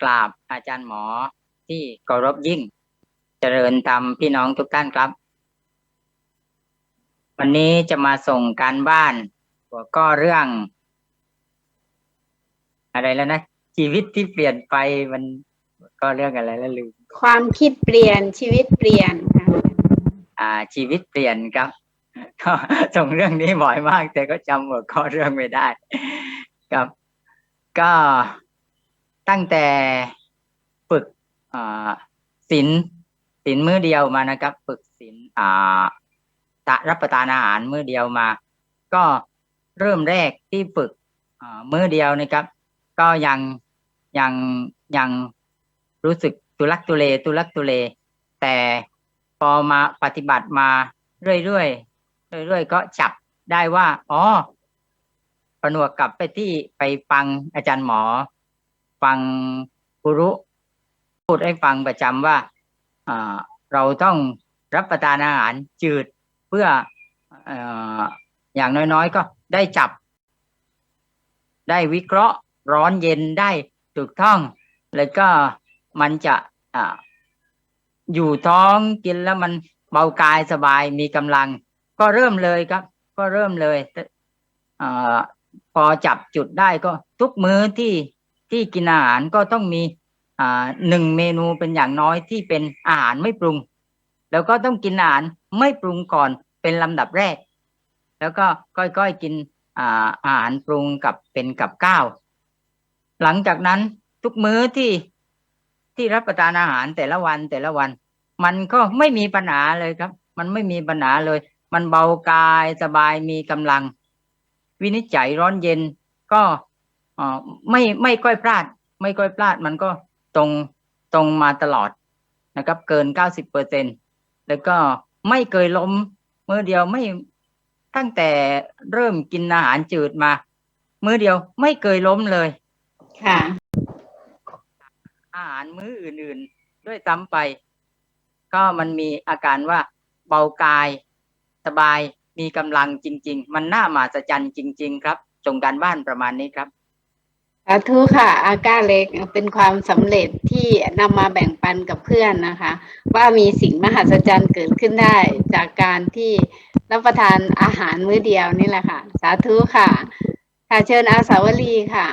กราบอาจารย์หมอที่เคารพยิ่ง เจริญธรรมพี่น้องทุกท่านครับ วันนี้จะมาส่งการบ้าน หัวข้อเรื่อง อะไรแล้วนะชีวิตที่เปลี่ยนไปมันก็เรื่องอะไรแล้วลืมความคิดเปลี่ยนชีวิตเปลี่ยนค่ะอ่า ชีวิตเปลี่ยนครับก็ส่งเรื่องนี้บ่อยมาก แต่ก็จำหัวข้อเรื่องไม่ได้ ครับ ก็ ตั้งแต่ฝึกศีลศีลมื้อเดียวมานะครับ ฝึกศีลอ่าตะรับประทานอาหารมื้อเดียวมา ก็เริ่มแรกที่ฝึกมื้อเดียวนะครับ ก็ยังยังยังรู้สึกทุลักทุเลทุลักทุเล แต่พอมาปฏิบัติมาเรื่อยๆเรื่อยๆก็จับได้ว่า อ๋อผนวกกลับไปที่ไปฟังอาจารย์หมอ ฟังกุรุพูดให้ฟังประจำว่าอ่าเราต้องรับประทานอาหารจืดเพื่อออย่างน้อยๆ ก็ได้จับ ได้วิเคราะห์ร้อนเย็นได้ถูกต้อง แล้วก็มันจะออยู่ท้องกินแล้วมันเบากายสบายมีกำลัง ก็เริ่มเลยครับ ก็เริ่มเลยอพอจับจุดได้ก็ทุกมื้อที่ ที่กินอาหารก็ต้องมีหนึ่งเมนูเป็นอย่างน้อยที่เป็นอาหารไม่ปรุง แล้วก็ต้องกินอาหารไม่ปรุงก่อนเป็นลำดับแรก แล้วก็ค่อยๆกินอาอาหารปรุงกับเป็นกับข้าว หลังจากนั้นทุกมื้อที่ที่รับประทานอาหารแต่ละวันแต่ละวัน มันก็ไม่มีปัญหาเลยครับ มันไม่มีปัญหาเลย มันเบากายสบายมีกำลัง วินิจฉัยร้อนเย็นก็ ไม่ไม่ค่อยพลาด ไม่ค่อยพลาดมันก็ตรงตรงมาตลอดนะครับ เกินเก้าสิบเปอร์เซ็นแล้วก็ไม่เคยล้มมือเดียวไม่ตั้งแต่เริ่มกินอาหารจืดมามือเดียวไม่เคยล้มเลย ค่ะ อาหารมื้ออื่น ๆ ด้วยซ้ำไป ก็มันมีอาการว่าเบากายสบายมีกำลังจริง ๆ มันน่ามาสจันจริง ๆ ครับส่งการบ้านประมาณนี้ครับ สาธุค่ะ อาก้าเล็กเป็นความสำเร็จที่นำมาแบ่งปันกับเพื่อนนะคะ ว่ามีสิ่งมหัศจรรย์เกิดขึ้นได้จากการที่รับประทานอาหารมื้อเดียวนี่แหละค่ะ สาธุค่ะค่ะเชิญอาสาวรีค่ะ